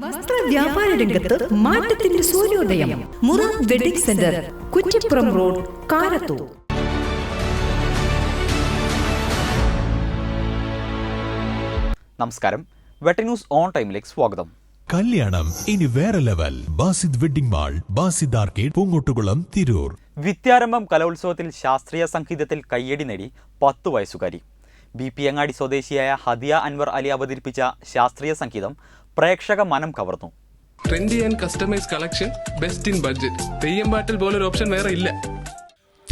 വസ്ത്ര വ്യാപാര രംഗത്ത് മാറ്റത്തിന്റെ സൂര്യോദയം. മുറ wedding centre Kuttippuram road Karathur. നമസ്കാരം. വെട്ട ന്യൂസ് ഓൺ ടൈമിലേക്ക് സ്വാഗതം. കല്യാണം ഇനി വേറെ level. Basid wedding mall Basid arcade Poongottukulam Tirur. വിദ്യാരംഭം കലോത്സവത്തിൽ ശാസ്ത്രീയ സംഗീതത്തിൽ കയ്യടി നേടി പത്തു വയസ്സുകാരി. ബി പി അങ്ങാടി സ്വദേശിയായ ഹദിയ അൻവർ അലി അവതരിപ്പിച്ച ശാസ്ത്രീയ സംഗീതം പ്രേക്ഷക മനം കവർന്നു. Trendy and customise collection best in budget theyyam പാട്ടിൽ പോലൊരു ഓപ്ഷൻ വേറെ ഇല്ല.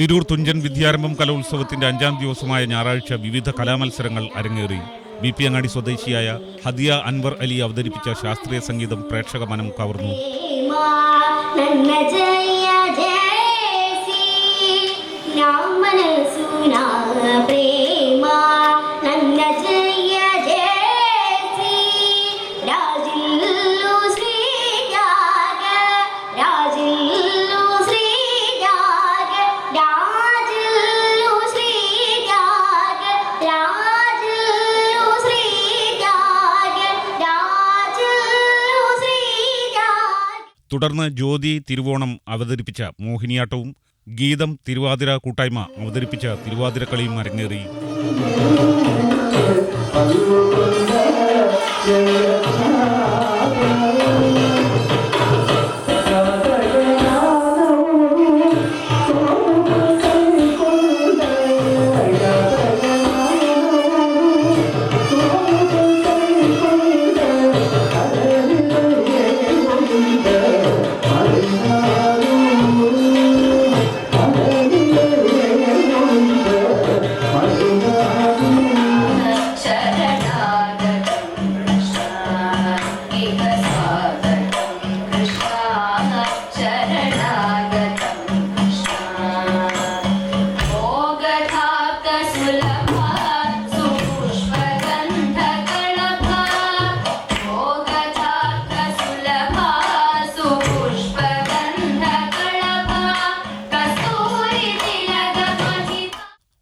തിരൂർ തുഞ്ചൻ വിദ്യാരംഭം കലോത്സവത്തിന്റെ അഞ്ചാം ദിവസമായ ഞായറാഴ്ച വിവിധ കലാമത്സരങ്ങൾ അരങ്ങേറി. ബി പി അങ്ങാടി സ്വദേശിയായ ഹദിയ അൻവർ അലി അവതരിപ്പിച്ച ശാസ്ത്രീയ സംഗീതം പ്രേക്ഷക മനം കവർന്നു. തുടർന്ന് ജ്യോതി തിരുവോണം അവതരിപ്പിച്ച മോഹിനിയാട്ടവും ഗീതം തിരുവാതിര കൂട്ടായ്മ അവതരിപ്പിച്ച തിരുവാതിരക്കളിയും അരങ്ങേറി.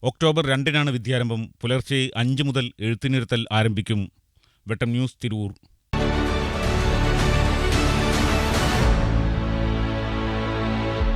ഒക്ടോബർ രണ്ടിനാണ് വിദ്യാരംഭം. പുലർച്ചെ അഞ്ച് മുതൽ എഴുത്തിനിരുത്തൽ ആരംഭിക്കും. വെട്ടം ന്യൂസ് തിരൂർ.